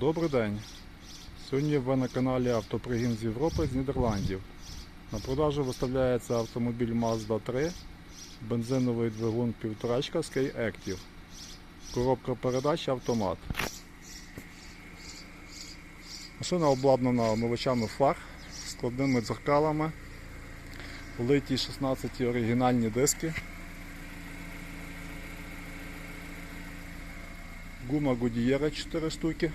Добрий день. Сьогодні ви на каналі Автопригін з Європи з Нідерландів. На продажу виставляється автомобіль Mazda 3, бензиновий двигун 1,5 Sky Active. Коробка передач автомат. Машина обладнана омивачами фар, складними дзеркалами, литі 16 оригінальні диски. Гума Гудієра 4 штуки.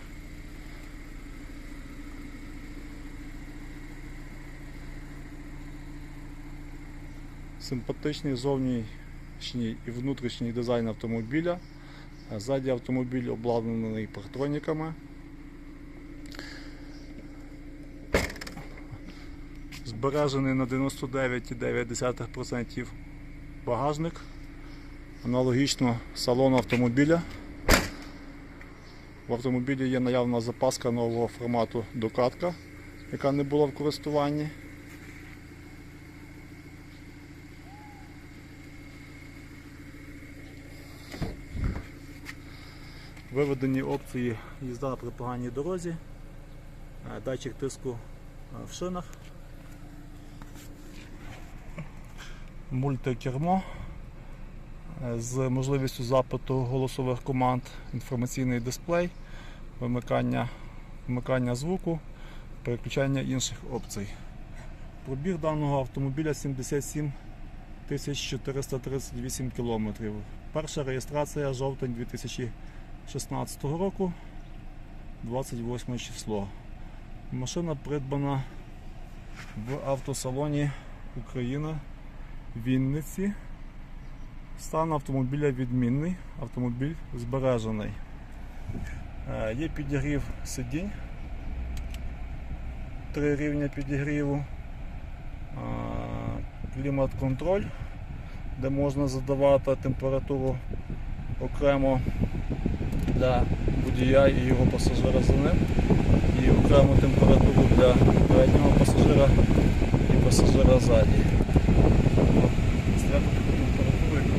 Симпатичний зовнішній і внутрішній дизайн автомобіля. А Ззаді автомобіль обладнаний партроніками. Збережений на 99,9% багажник. Аналогічно салон автомобіля. В автомобілі є наявна запаска нового формату докатка, яка не була в користуванні. Виведені опції їзда при поганій дорозі, е, датчик тиску е, в шинах, мультикермо е, з можливістю запиту голосових команд, інформаційний дисплей, вимикання, вимикання звуку, переключання інших опцій. Пробіг даного автомобіля 77 438 км. Перша реєстрація жовтень 2016 року, 28 число. Машина придбана в автосалоні Україна в Вінниці. Стан автомобіля відмінний, автомобіль збережений. Е, Є підігрів сидінь, три рівня підігріву, Е, клімат-контроль, де можна задавати температуру окремо для водія і його пасажира за ним, і окрему температуру для переднього пасажира і пасажира ззаді. Стряти таку температуру, яку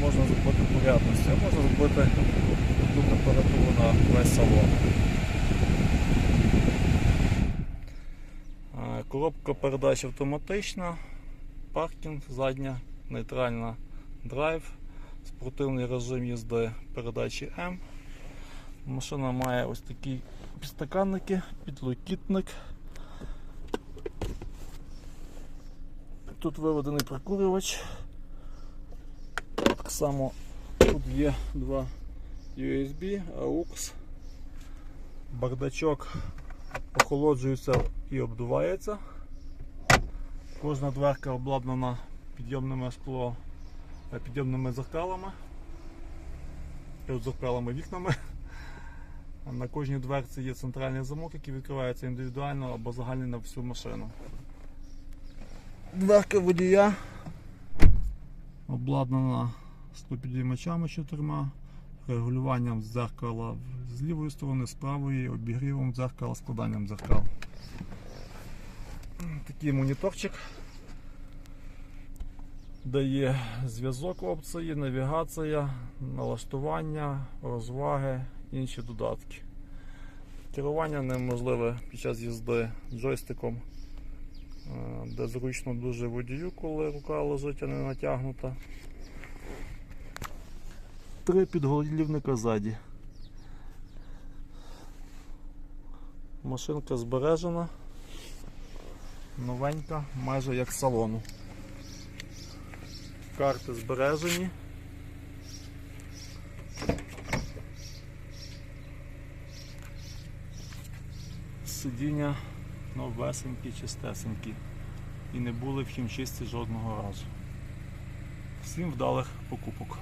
можна зробити порядності, а можна зробити таку температуру на весь салон. Коробка передач автоматична, паркінг, задня, нейтральна драйв, спортивний режим їзди передачі М. Машина має ось такі підстаканники, підлокітник. Тут виведений прикурювач. Так само тут є два USB, AUX. Бардачок охолоджується і обдувається. Кожна дверка обладнана підйомними скло, підйомними зеркалами, зеркалами вікнами. На кожній дверці є центральний замок, який відкривається індивідуально або загальний на всю машину. Дверка водія обладнана стопідіймачами чотирма, регулюванням дзеркала з лівої сторони, з правої, обігрівом дзеркала, складанням дзеркал. Такий моніторчик, де є зв'язок опції, навігація, налаштування, розваги, інші додатки. Керування неможливе під час їзди джойстиком, е, де зручно дуже водію, коли рука лежить, а не натягнута. Три підголівника ззаді. Машинка збережена, новенька, майже як салону. Карти збережені. Сидіння новесенькі, чистесенькі. І не були в хімчисті жодного разу. Всім вдалих покупок.